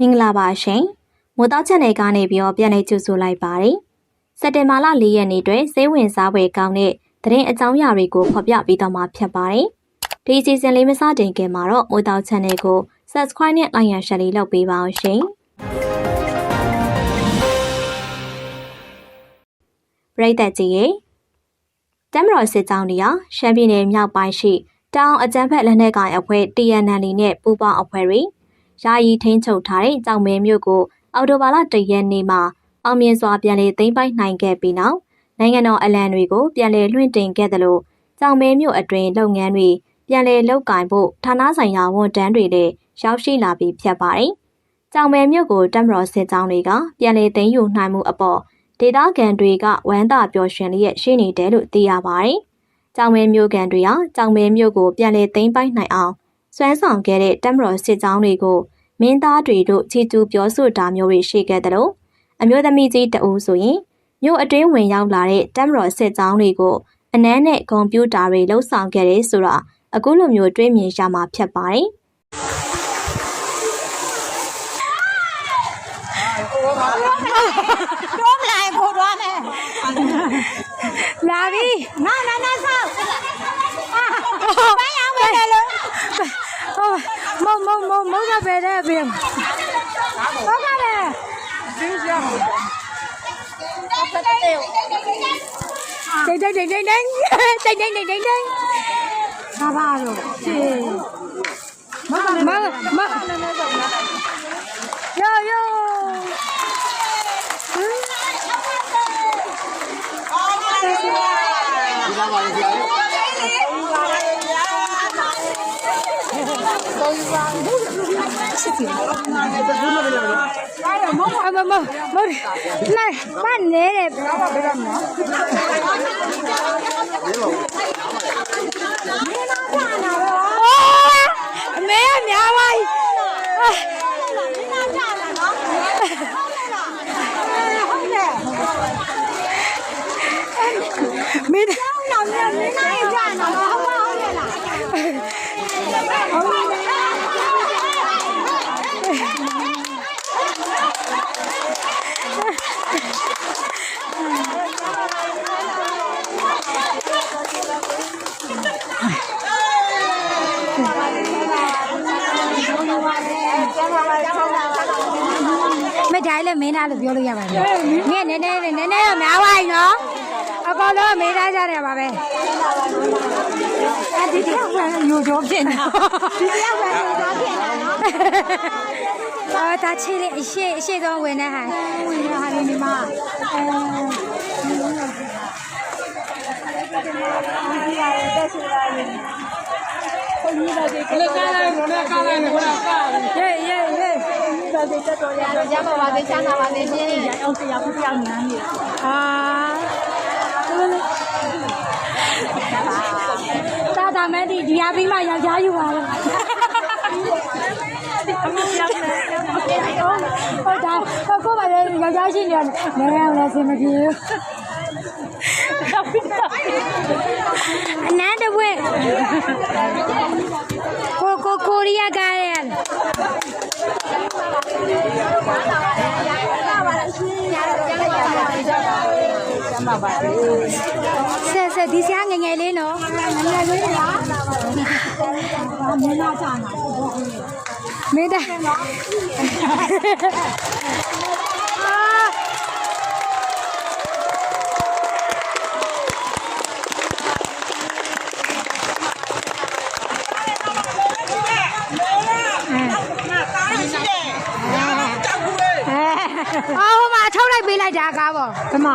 မင်္ဂလာပါရှင်မိုးတောက်ချက်နယ်ကနေပြီးတော့ပြန်လည်ကြိုဆိုလိုက်ပါတယ်စက်တင်ဘာလ၄ရက်နေ့တွင်စိတ်ဝင်စားဖွယ်ကောင်းတဲ့သတင်းအကြောင်းအရာတွေကိုဖော်ပြပေးတော့မှာဖြစ်ပါတယ်ဒီအစီအစဉ်လေးမစတင်ခင်မှာတော့မိုးတောက်ချက်နယ်ကို subscribe နဲ့ like ရ share လေးလုပ်ပေးပါအောင်ရှင်ပရိသတ်ကြီးရေတမ်မတော်စစ်ကြောင်းတွေဟာရှမ်းပြည်နယ်မြောက်ပိုင်းရှိတောင်အကြမ်းဖက်လက်နက်ကိုင်အဖွဲ့ TNL နဲ့ပူးပေါင်းအဖွဲ့တွေ ယာယီထိန်းချုပ်ထားတဲ့ကြောင်မဲမြို့ကိုအော်တိုဘာလ၁ရက်နေ့မှာအောင်မြင်စွာပြန်လည်သိမ်းပိုက်နိုင်ခဲ့ပြီးနောက်နိုင်ငံတော်အလံတွေကိုပြန်လည်လွှင့်တင်ခဲ့သလိုကြောင်မဲမြို့အတွင်းလုပ်ငန်းတွေပြန်လည်လုပ်ကင်ဖို့ဌာနဆိုင်ရာဝန်ထမ်းတွေလည်းရောက်ရှိလာပြီးဖြစ်ပါတယ်။ကြောင်မဲမြို့ကိုတမ်မတော်စစ်ကြောင်းတွေကပြန်လည်သိမ်းယူနိုင်မှုအပေါ်ဒေသခံတွေကဝမ်းသာပျော်ရွှင်လျက်ရှိနေတယ်လို့သိရပါတယ်။ကြောင်မဲမြို့ကန်တွေဟာကြောင်မဲမြို့ကိုပြန်လည်သိမ်းပိုက်နိုင်အောင် စွမ်းဆောင်ခဲ့တဲ့တမ်မတော်စစ်ကြောင်းတွေကိုမင်းသားတွေတို့ချီတူပြောဆိုတာမျိုးတွေရှိခဲ့တယ်လို့အမျိုးသမီးကြီးတအူးဆိုရင်မြို့အတွင်းဝင်ရောက်လာတဲ့တမ်မတော်စစ်ကြောင်းတွေကိုအနမ်းနဲ့ကွန်ပျူတာတွေလှုပ်ဆောင်ခဲ့တယ်ဆိုတာအခုလိုမျိုးတွေးမြင်ရမှာဖြစ်ပါတယ်။တော့မလာရင်ခိုးတော့မယ်လာပြီနာနာနာဆောက်ပန်းအောင်ပဲလို့ မမမမမပဲတဲ့ဘေးဟုတ်ကဲ့လေတိတ်တိတ်တိတ်တိတ်တိတ်တိတ်တိတ်တိတ်တိတ်တိတ်ဘာပါလို့ရှေး မမမလိုက်ပါနေတယ်ဘာမှပြရမလားမင်းမပါနာတော့ လည်းမင်းသားလို့ပြောလို့ရပါတယ်။မင်းနည်းနည်းနည်းနည်းတော့များပါ යි နော်။အကောင်လုံးမင်းသားကြတယ်ပါပဲ။အဲဒီတယောက်ကညိုကြောဖြစ်နေဒီတယောက်ပဲတော့ဖြစ်လာနော်။အော်ဒါချီလေးအရှိအရှိဆုံးဝင်နေဟန်ဝင်လာတယ်ဒီမှာအဲဒီရတယ်တက်စီလာရင်ကိုကြီးတော့ဒီကလေးကားလိုက်ကိုလည်းကားလိုက်ကိုလည်း ကား။ရေးရေးရေးတော့ဒီတက်တော်ရတော့ရပါပါသေးချမ်းသာပါသေးရှင်အောင်တရားခုတရားနန်းနေ။အာတာတာမဲဒီဒီဟာပြီးမှယောက်ျားယူပါလေ။ဟုတ်တာဟုတ်ကိုပါလေယောက်ျားရှိနေတယ်လည်းလည်းလည်းဆင်မပြေဘူးအနန္တဝဲကိုကိုကိုရီးယားကားရဲ့ ဆက်ဆက်ဒီစရာငယ်ငယ်လေးနော်ငယ်ငယ်လေးလားဘာမင်းလာကြနာမင်းသားအာအော်ဟိုမှာထုတ်လိုက်ပေးလိုက်တာကားပေါ့ဓမ္မ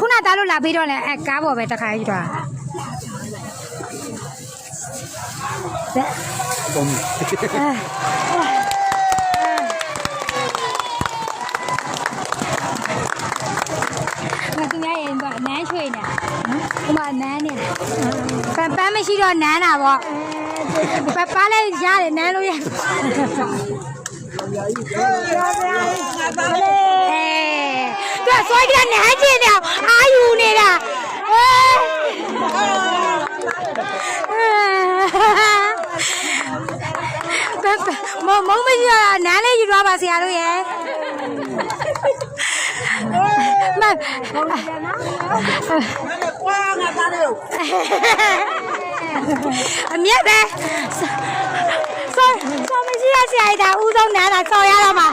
ခုနသားလို့လာပေးတော့လဲအဲကားပေါ်ပဲတခါကြီးသွားမသူများရင်ကနန်းချွေနေဟိုမှာနန်းနေပန်းပန်းမရှိတော့နန်းတာပေါ့ပပားလည်းရတယ်နန်းလို့ရအဲသူကဆွဲကြနန်းချင်တယ်အာယူနေတာအဲ မမုံမရှိရနန်းပါဆရာတို့ရဲ့မကွာငါသားလေးအမြက်ပဲဆောဆောမရှိရဆရာကြီးဒါဦးဆုံးနားတာဆော်ရတော့မှာ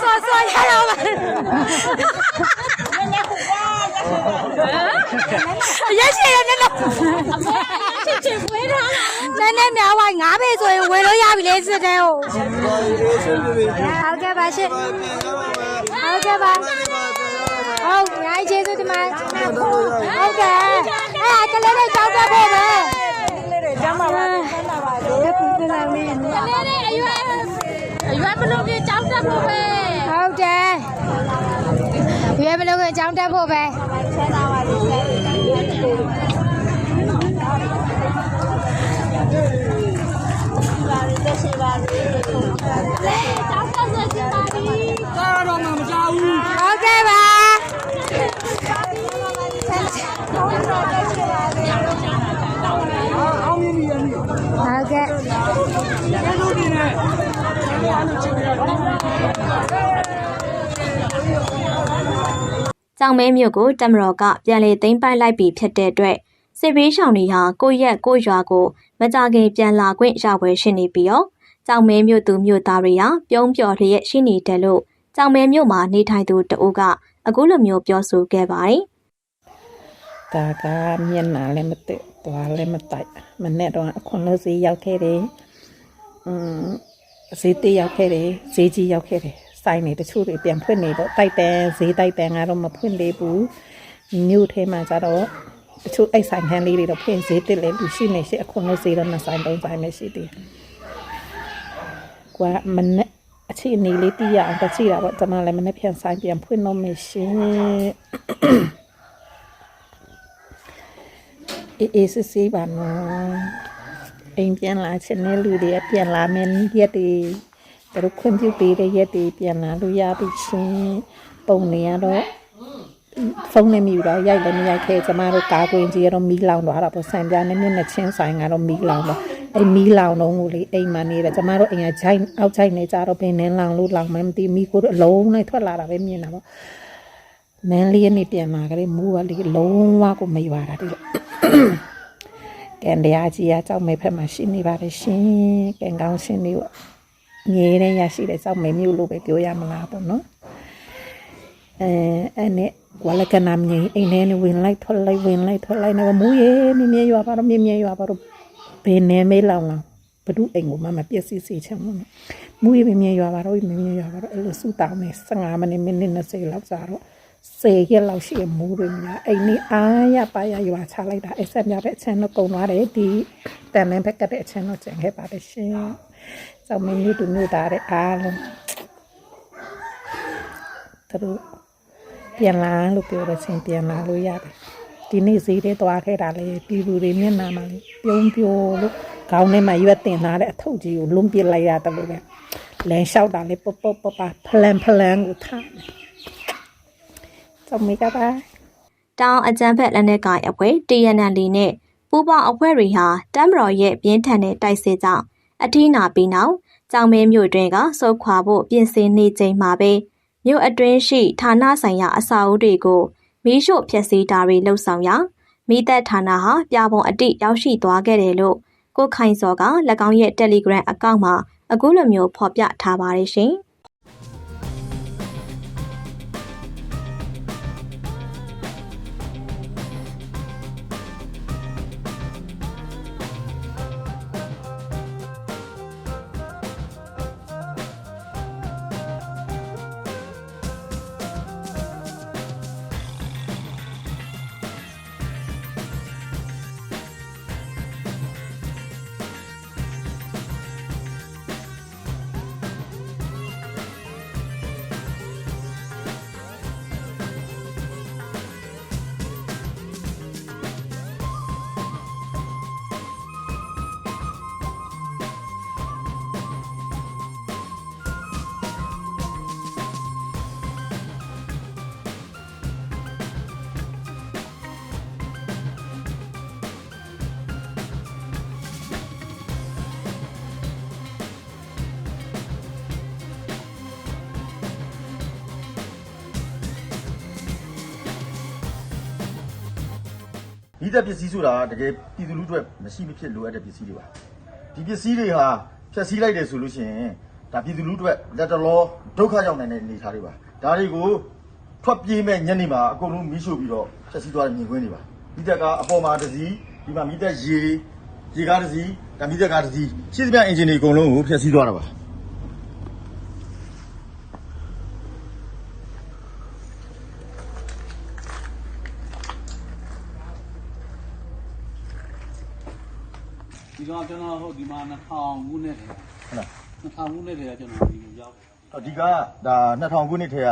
ဆော်ဆော်ရတော့မှာ ရရှိရမျက်နှာချစ်ချစ်ဝေးထားလားနည်းနည်းများဝိုင်းငါးပေဆိုရင်ဝယ်လို့ရပြီလေစစ်တဲ့ဟုတ်ဟုတ်ကဲ့ပါရှင်ဟုတ်ကဲ့ပါဟုတ်ညာကျေးဇူးတင်ပါတယ်ဟုတ်ကဲ့အဲ့ဒါကလေးလေးကြောက်တတ်ဖို့ပဲလေးတွေကျမ်းပါပါကျမ်းပါပါလို့ကပူကလာလေးကလေးလေးအရွယ်အရွယ်ဘလို့ကြီးကြောက်တတ်ဖို့ပဲဟုတ်တယ်ရွေးမလို့ကအကြောင်းတက်ဖို့ပဲဆန္ဒပါလို့ဆရာပါရတဲ့ရှိပါလေကြောက်တတ်စေချင်ပါ ပြီဟုတ် ကဲ့ပါဟုတ်ကဲ့။ကြောင်မဲမြို့ကိုတမတော်ကပြန်လည်သိမ်းပိုက်လိုက်ပြီဖြစ်တဲ့အတွက်စစ်ဘေးရှောင်တွေဟာကိုယ့်ရက်ကိုယ့်ရွာကိုမကြခင်ပြန်လာခွင့်ရပွဲရှိနေပြီးတော့ကြောင်မဲမြို့သူမြို့သားတွေဟာပြုံးပျော်လျက်ရှိနေတယ်လို့ကြောင်မဲမြို့မှာနေထိုင်သူတအုပ်ကအခုလိုမျိုးပြောဆိုခဲ့ပါတယ်။ဒါကမျက်နှာလည်းမတက်သွားလည်းမတိုက်မနဲ့တော့အခွန်လို့ဈေးရောက်ခဲ့တယ်။อืมဈေးတေးရောက်ခဲ့တယ်ဈေးကြီးရောက်ခဲ့တယ် စိုင်းနေတချို့တွေပြန်ဖွင့်နေတော့တိုက်တန်ဈေးတိုက်တန်ကတော့မဖွင့်သေးဘူးမြို့ထဲမှာကျတော့တချို့အိတ်ဆိုင်ခန်းလေးတွေတော့ဖွင့်ဈေးတက်လေလူရှိနေရှိအခွန်လို့ဈေးတော့နှစ်ဆိုင်သုံးဆိုင်ပဲရှိသေးတယ်။ကွာမနဲ့အခြေအနေလေးသိရအောင်တချိတာပေါ့ကျွန်တော်လည်းမနဲ့ပြန်ဆိုင်ပြန်ဖွင့်တော့မယ်ရှင်။အေးအေးစစ်စစ်ပါနော်အိမ်ပြန်လာချင်တဲ့လူတွေကပြန်လာမယ်ရက်တွေ သူတို့ခွင့်ပြုပေးတဲ့ရက်တွေပြန်လာလို့ရပြီချင်းပုံနေရတော့ဖုန်းနဲ့မြူတော့ရိုက်လည်းမရိုက်ခဲ့ကျမတို့ကာကွင်းကြီးကတော့မီးလောင်သွားတာပေါ့ဆန်ပြားနဲ့မျက်နှာချင်းဆိုင်ကတော့မီးလောင်တော့အဲ့မီးလောင်တော့ကိုလေအိမ်မှာနေတယ်ကျမတို့အိမ်ကဂျိုင်းအောက်ဂျိုင်းနေကြတော့ဘင်းနဲ့လောင်လို့လောင်မှမသိမီးကိုအလုံးနဲ့ထွက်လာတာပဲမြင်တာပေါ့မန်းလေးကနေပြန်လာကြတယ်မူကလေလုံးဝကိုမရွာတာဒီလိုကန်တရားကြီးကကြောက်မဲဖက်မှာရှိနေပါတယ်ရှင်ကန်ကောင်းရှင်တွေ ငြေးတဲ့ရရှိတဲ့ကြောက်မဲမျိုးလို့ပဲပြောရမလားပေါ့နော်အဲအဲ့နဲ့ဝါလကနာမြေအိမ်ထဲနဲ့ဝင်လိုက်ထွက်လိုက်ဝင်လိုက်ထွက်လိုက်နေမူးရေမြင်းမြရွာပါတော့မြင်းမြရွာပါတော့ဘယ်နေမေးလောင်လောင်ဘဒုအိမ်ကိုမမပြည့်စည်စီချင်လို့မူးရေမြင်းမြရွာပါတော့မြင်းမြရွာပါတော့အဲ့လိုစူတောင်းနေ15မိနစ်မိနစ်20လောက်ကြာတော့စေရက်လောက်ရှိရမူးတွေများအိမ်នេះအားရပါရရွာချလိုက်တာအဆက်များတဲ့အချမ်းတော့ကုံသွားတယ်ဒီတန်လင်းဘက်ကတဲ့အချမ်းတော့ကျန်ခဲ့ပါတယ်ရှင်။ စောင့်မင်းမျိုးတူမျိုးသားတဲ့အားလုံးသူတို့ပြန်လာလို့ပြောတဲ့ချင်းပြန်လာလို့ရတယ်။ဒီနေ့ဈေးတွေသွားခဲ့တာလေပြည်သူတွေမျက်နှာမှာလေပြုံးပြိုလို့ခေါင်းထဲမှာရွက်တင်လာတဲ့အထုပ်ကြီးကိုလွန်ပြစ်လိုက်ရတယ်လို့ပဲလမ်းလျှောက်တာလေပပပပဖလန်ဖလန်ကိုထားတယ်။စောင့်မိကပါတောင်အကြမ်းဖက်လက်နက်ကိုင်အဖွဲ့ TNL နဲ့ပူးပေါင်းအဖွဲ့တွေဟာတမ်မတော်ရဲ့ပြင်းထန်တဲ့တိုက်စစ်ကြောင့် အထီးနာပြီးနောက်ကြောင်မဲမြို့တွင်ကစုခွာဖို့ပြင်ဆင်နေချိန်မှာပဲမြို့အတွင်းရှိဌာနဆိုင်ရာအဆောက်အဦတွေကိုမီးရှို့ဖျက်ဆီးတာတွေလှုပ်ဆောင်ရာမိသက်ဌာနဟာပြပုံအတိရောက်ရှိသွားခဲ့တယ်လို့ကိုခိုင်စောက၎င်းရဲ့ Telegram အကောင့်မှာအခုလိုမျိုးဖော်ပြထားပါတယ်ရှင်။ မိသက်ပစ္စည်းဆိုတာတကယ်ပြည်သူလူထုအတွက်မရှိမဖြစ်လိုအပ်တဲ့ပစ္စည်းတွေပါဒီပစ္စည်းတွေဟာဖျက်ဆီးလိုက်တယ်ဆိုလို့ရှိရင်ဒါပြည်သူလူထုအတွက်လက်တလောဒုက္ခရောက်နိုင်တဲ့အနေအထားတွေပါဒါတွေကိုထွက်ပြေးမဲ့ညနေမှာအကုန်လုံးမီးရှို့ပြီးတော့ဖျက်ဆီးသွားတဲ့မြင်ကွင်းတွေပါမိသက်ကအပေါ်မှာတစ်စီးဒီမှာမိသက်ရေရေကားတစ်စီးဒါမိသက်ကားတစ်စီးရှင်းသမျှအင်ဂျင်တွေအကုန်လုံးကိုဖျက်ဆီးသွားတာပါ ဒီတော့ကျွန်တော်ဟုတ်ဒီမှာ2000ခုနှစ်တည်းဟုတ်လား2000ခုနှစ်တည်းကကျွန်တော်ဒီကိုရောက်အဓိကဒါ2000ခုနှစ်ထဲက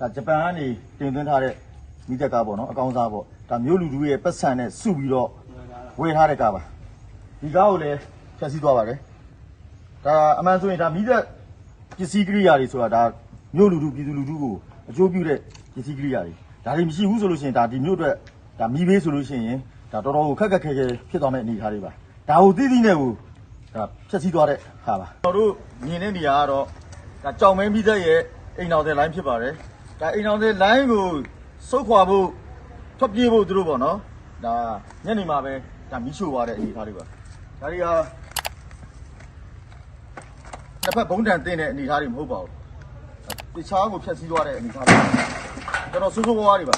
ဒါဂျပန်ကနေတင်သွင်းထားတဲ့မိသက်ကားပေါ့နော်အကောင်းစားပေါ့ဒါမျိုးလူလူရဲ့ပတ်စံနဲ့စုပြီးတော့ဝယ်ထားတဲ့ကားပါဒီကားကိုလည်းဖြတ်စည်းသွားပါတယ်ဒါအမှန်ဆိုရင်ဒါမိသက်ပစ္စည်းကိရိယာတွေဆိုတာဒါမျိုးလူလူပြည်သူလူထုကိုအကျိုးပြုတဲ့ပစ္စည်းကိရိယာတွေဒါတွေမရှိဘူးဆိုလို့ရှိရင်ဒါဒီမျိုးအတွက်ဒါမိဘေးဆိုလို့ရှိရင်ဒါတော်တော်ကိုခက်ခက်ခဲခဲဖြစ်သွားမယ့်အနေအထားတွေပါ ဒါကိုသိသိနဲ့ကိုဒါဖြတ်စည်းသွားတဲ့ဟာပါကျွန်တော်တို့မြင်တဲ့နေရာကတော့ဒါကြောင်မဲမိသက်ရဲ့အိမ်တော်တဲ့ line ဖြစ်ပါတယ်ဒါအိမ်တော်တဲ့ line ကိုစုတ်ခွာဖို့ထွက်ပြေးဖို့သူတို့ပေါ့နော်ဒါညနေမှာပဲဒါမီးရှို့သွားတဲ့အနေအထားတွေပါဒါတွေဟာတစ်ဖက်ဘုံတန်တင်းတဲ့အနေအထားတွေမဟုတ်ပါဘူးတခြားကိုဖျက်ဆီးသွားတဲ့အနေအထားတွေတော်တော်ဆိုးဆိုးဝါးဝါးတွေပါ